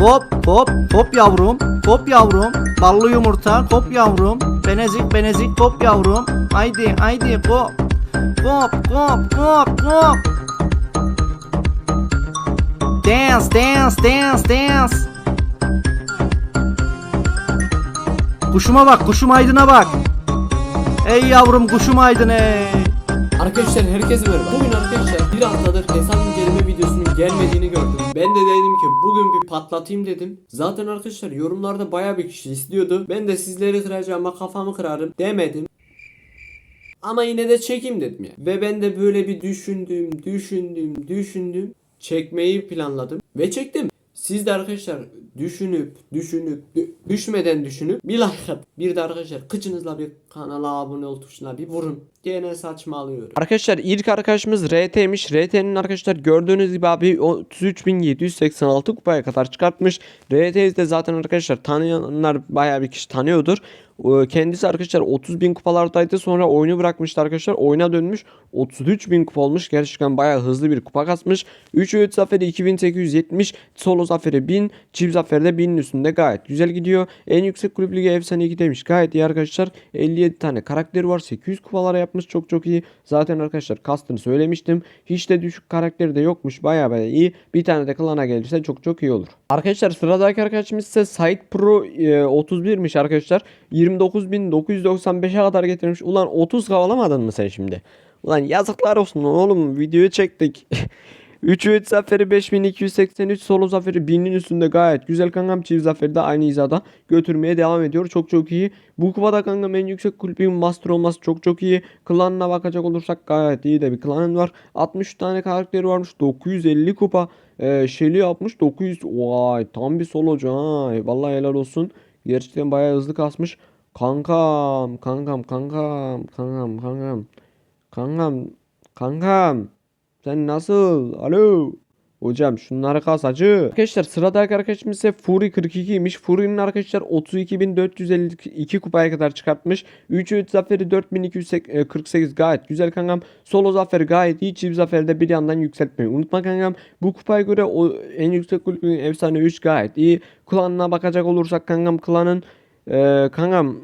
Hop hop hop yavrum. Hop yavrum. Ballı yumurta hop yavrum. Benezik benezik hop yavrum. Haydi haydi hop. Hop hop hop hop. Dance dance dance dance. Kuşuma bak kuşum aydına bak. Ey yavrum kuşum aydın ey. Arkadaşlar herkese merhaba. Bugün arkadaşlar bir haftadır hesap gelmediğini gördüm. Ben de dedim ki bugün bir patlatayım dedim. Zaten arkadaşlar yorumlarda baya bir kişi istiyordu. Ben de sizleri kıracağıma kafamı kırarım demedim. Ama yine de çekeyim dedim ya. Ve ben de böyle bir düşündüm, düşündüm, düşündüm. Çekmeyi planladım ve çektim. Siz de arkadaşlar düşünüp düşünüp dü- düşmeden düşünüp bir like at. Bir de arkadaşlar kıçınızla bir kanala abone ol tuşuna bir vurun. Gene saçmalıyorum. Arkadaşlar ilk arkadaşımız RT'miş. RT'nin arkadaşlar gördüğünüz gibi abi 33.786 kupaya kadar çıkartmış. RT'yi de zaten arkadaşlar tanıyanlar bayağı bir kişi tanıyordur. Ee, Kendisi arkadaşlar 30.000 kupalardaydı sonra oyunu bırakmıştı arkadaşlar. Oyuna dönmüş 33.000 kupa olmuş. Gerçekten bayağı hızlı bir kupa kasmış. 3 öğüt zaferi 2870. Solo zaferi 1000. Çift zaferi de 1000'in üstünde gayet güzel gidiyor. En yüksek kulüp ligi efsane 2 demiş. Gayet iyi arkadaşlar. 57 tane karakteri var. 800 kupalara yapmış. Çok çok iyi. Zaten arkadaşlar kastını söylemiştim. Hiç de düşük karakteri de yokmuş. Bayağı bayağı iyi. Bir tane de klana gelirse çok çok iyi olur. Arkadaşlar sıradaki arkadaşımız ise Site Pro e, 31'miş arkadaşlar. 29.995'e kadar getirmiş. Ulan 30 kavalamadın mı sen şimdi? Ulan yazıklar olsun oğlum videoyu çektik. 3 3 zaferi 5283 solo zaferi 1000'in üstünde gayet güzel kankam çift zaferi de aynı hizada götürmeye devam ediyor. Çok çok iyi. Bu kupada kankam en yüksek kulübün master olması çok çok iyi. Klanına bakacak olursak gayet iyi de bir klanın var. 63 tane karakteri varmış. 950 kupa. Ee, Shelly yapmış 900. Vay tam bir solocu ha. Vallahi helal olsun. Gerçekten bayağı hızlı kasmış. Kankam, kankam, kankam, kankam, kankam. Kankam, kankam. Sen nasıl? Alo. Hocam şunları kas acı. Arkadaşlar sıradaki arkadaşımız ise Fury 42'ymiş. Fury'nin arkadaşlar 32.452 kupaya kadar çıkartmış. 3 3 zaferi 4248 gayet güzel kankam. Solo zaferi gayet iyi. Çift zaferi de bir yandan yükseltmeyi unutma kankam. Bu kupaya göre o en yüksek kulübün efsane 3 gayet iyi. Klanına bakacak olursak kankam klanın ee, kankam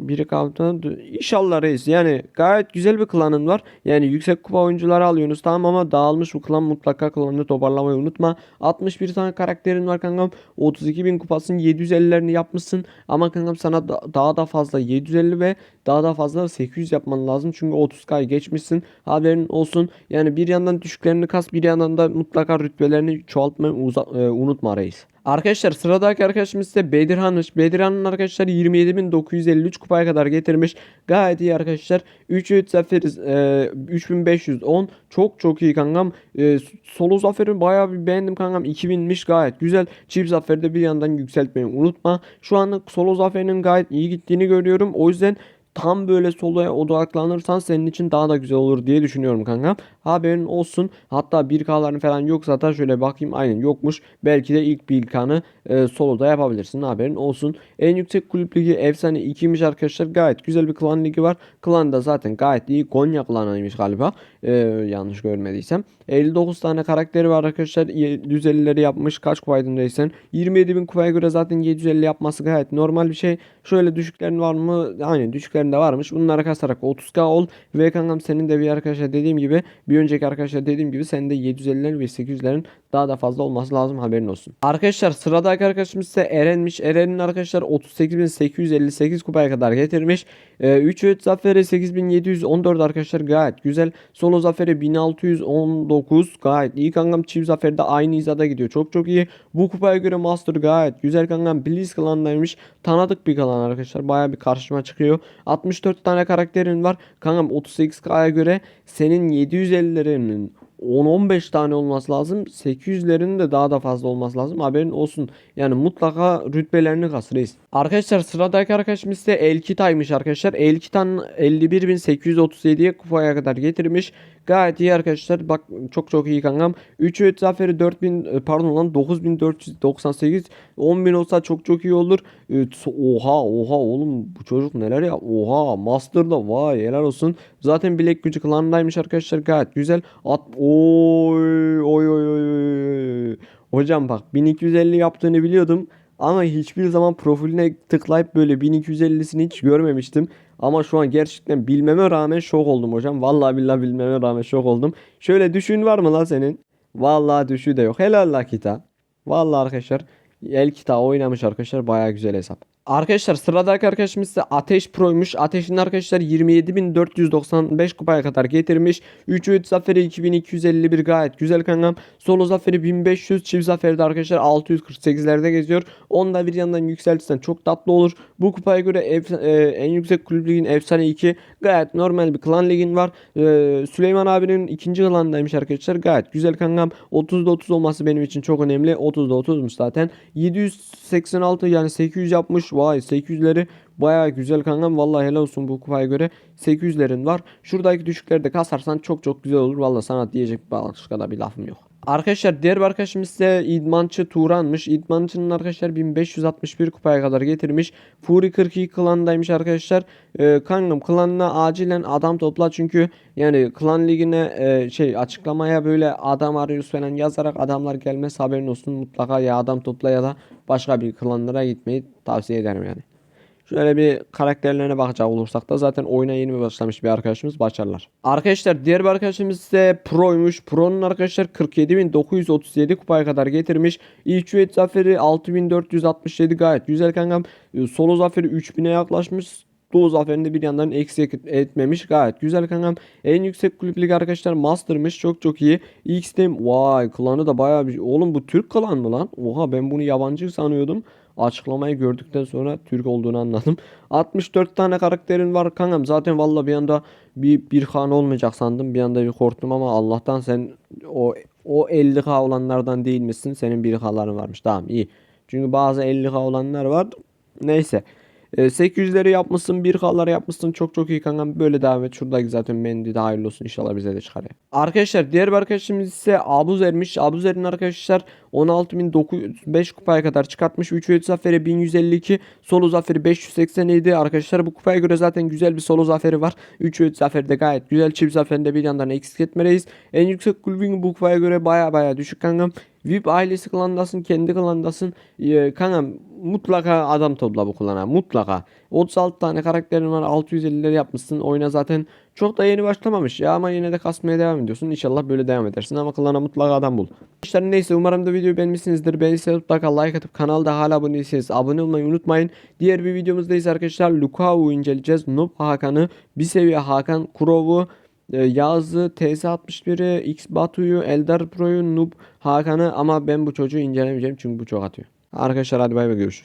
biri kaldı. İnşallah reis. Yani gayet güzel bir klanın var. Yani yüksek kupa oyuncuları alıyorsunuz tamam ama dağılmış bu klan mutlaka klanını toparlamayı unutma. 61 tane karakterin var kankam. 32 bin kupasın 750'lerini yapmışsın. Ama kankam sana da- daha da fazla 750 ve daha da fazla 800 yapman lazım. Çünkü 30k'yı geçmişsin. Haberin olsun. Yani bir yandan düşüklerini kas bir yandan da mutlaka rütbelerini çoğaltmayı e, unutma reis. Arkadaşlar sıradaki arkadaşımız ise Bedirhan'mış. Bedirhan'ın arkadaşlar 27.953 kupaya kadar getirmiş. Gayet iyi arkadaşlar. 3 3 zaferiz. E, 3510. Çok çok iyi kankam. E, solo zaferi bayağı bir beğendim kankam. 2000'miş gayet güzel. Çift zaferi de bir yandan yükseltmeyi unutma. Şu anlık solo zaferinin gayet iyi gittiğini görüyorum. O yüzden tam böyle soloya odaklanırsan senin için daha da güzel olur diye düşünüyorum kanka. Haberin olsun. Hatta 1K'ların falan yok zaten şöyle bakayım aynen yokmuş. Belki de ilk 1K'nı e, soloda yapabilirsin haberin olsun. En yüksek kulüp ligi efsane 2'ymiş arkadaşlar. Gayet güzel bir klan ligi var. Klan da zaten gayet iyi. Konya klanıymış galiba. E, yanlış görmediysem. 59 tane karakteri var arkadaşlar. 750'leri yapmış. Kaç kupaydın reisen? 27 bin kupaya göre zaten 750 yapması gayet normal bir şey. Şöyle düşüklerin var mı? Aynen düşüklerin de varmış. Bunları kasarak 30k ol. Ve kankam senin de bir arkadaşa dediğim gibi bir önceki arkadaşa dediğim gibi senin de 750'lerin ve 800'lerin daha da fazla olması lazım haberin olsun. Arkadaşlar sıradaki arkadaşımız ise Eren'miş. Eren'in arkadaşlar 38.858 kupaya kadar getirmiş. Ee, 3 öğüt zaferi 8714 arkadaşlar gayet güzel. Solo zaferi 1619 gayet iyi kankam. Çift zaferi de aynı hizada gidiyor. Çok çok iyi. Bu kupaya göre Master gayet güzel kankam. Blitz klanındaymış. Tanıdık bir klan arkadaşlar. Baya bir karşıma çıkıyor. 64 tane karakterin var. Kankam 38K'ya göre senin 750'lerinin 10-15 tane olması lazım. 800'lerin de daha da fazla olması lazım. Haberin olsun. Yani mutlaka rütbelerini kas reis. Arkadaşlar sıradaki arkadaşımız ise Elkitay'mış arkadaşlar. Elkitan 51.837'ye kupaya kadar getirmiş. Gayet iyi arkadaşlar. Bak çok çok iyi kankam. 3 öğüt zaferi 4000 e, pardon lan 9498 10000 olsa çok çok iyi olur. E, Oha oha oğlum bu çocuk neler ya? Oha Master'da vay helal olsun. Zaten bilek gücü klanındaymış arkadaşlar. Gayet güzel. At oy oy oy oy. Hocam bak 1250 yaptığını biliyordum ama hiçbir zaman profiline tıklayıp böyle 1250'sini hiç görmemiştim. Ama şu an gerçekten bilmeme rağmen şok oldum hocam. Vallahi billahi bilmeme rağmen şok oldum. Şöyle düşün var mı lan senin? Vallahi düşü de yok. Helal la kita. Vallahi arkadaşlar el kita oynamış arkadaşlar baya güzel hesap. Arkadaşlar sıradaki arkadaşımız ise Ateş Pro'ymuş. Ateş'in arkadaşlar 27.495 kupaya kadar getirmiş. 3 3 zaferi 2251 gayet güzel kankam. Solo zaferi 1500 çift zaferi de arkadaşlar 648'lerde geziyor. Onu da bir yandan yükseltirsen çok tatlı olur. Bu kupaya göre e, en yüksek kulüp ligin efsane 2 gayet normal bir klan ligin var. E, Süleyman abinin ikinci klandaymış arkadaşlar. Gayet güzel kankam. 30'da 30 olması benim için çok önemli. 30'da 30'muş zaten. 786 yani 800 yapmış. Vay 800'leri Baya güzel kankam. Vallahi helal olsun bu kupaya göre 800'lerin var. Şuradaki düşükleri de kasarsan çok çok güzel olur. Vallahi sana diyecek başka da bir lafım yok. Arkadaşlar diğer bir arkadaşımız ise İdmançı Turan'mış. İdmançı'nın arkadaşlar 1561 kupaya kadar getirmiş. Furi 42 klandaymış arkadaşlar. Ee, kankam klanına acilen adam topla çünkü yani klan ligine e, şey açıklamaya böyle adam arıyoruz falan yazarak adamlar gelmez haberin olsun. Mutlaka ya adam topla ya da başka bir klanlara gitmeyi tavsiye ederim yani. Şöyle bir karakterlerine bakacak olursak da zaten oyuna yeni başlamış bir arkadaşımız başarılar. Arkadaşlar diğer bir arkadaşımız ise Pro'ymuş. Pro'nun arkadaşlar 47.937 kupaya kadar getirmiş. Üyet zaferi 6467 gayet güzel kankam. Ee, Solo zaferi 3000'e yaklaşmış. Doğu zaferinde bir yandan eksik etmemiş. Gayet güzel kankam. En yüksek kulüp ligi arkadaşlar Master'mış. Çok çok iyi. X'tem vay klanı da bayağı bir... Oğlum bu Türk klan mı lan? Oha ben bunu yabancı sanıyordum. Açıklamayı gördükten sonra Türk olduğunu anladım. 64 tane karakterin var kankam. Zaten valla bir anda bir bir kan olmayacak sandım. Bir anda bir korktum ama Allah'tan sen o o 50k olanlardan değil misin? Senin 1k'ların varmış. Tamam iyi. Çünkü bazı 50k olanlar var. Neyse. E, 800'leri yapmışsın 1K'ları yapmışsın. Çok çok iyi kankam. Böyle devam et. Şuradaki zaten mendi de hayırlı olsun. İnşallah bize de çıkar. Arkadaşlar diğer bir arkadaşımız ise Abuzer'miş Abuzer'in arkadaşlar 16.905 kupaya kadar çıkartmış. 3 üyet zaferi 1152 solo zaferi 587 arkadaşlar bu kupaya göre zaten güzel bir solo zaferi var. 3 üyet zaferi de gayet güzel. Çift zaferinde bir yandan eksik etmeliyiz. En yüksek kulübün bu kupaya göre baya baya düşük kankam. VIP ailesi klandasın, kendi klandasın. Ee, kankam mutlaka adam topla bu klana. Mutlaka. 36 tane karakterin var. 650'leri yapmışsın. Oyuna zaten çok da yeni başlamamış ya ama yine de kasmaya devam ediyorsun. İnşallah böyle devam edersin ama klana mutlaka adam bul. İşte neyse umarım da videoyu beğenmişsinizdir. Beğendiyseniz mutlaka like atıp kanalda hala abone değilseniz abone olmayı unutmayın. Diğer bir videomuzda arkadaşlar Lukaku inceleyeceğiz. Noob Hakan'ı, bir seviye Hakan Kurov'u, e, Yağız'ı, TS61'i, X Batu'yu, Eldar Pro'yu, Noob Hakan'ı ama ben bu çocuğu incelemeyeceğim çünkü bu çok atıyor. Arkadaşlar hadi bay bay görüşürüz.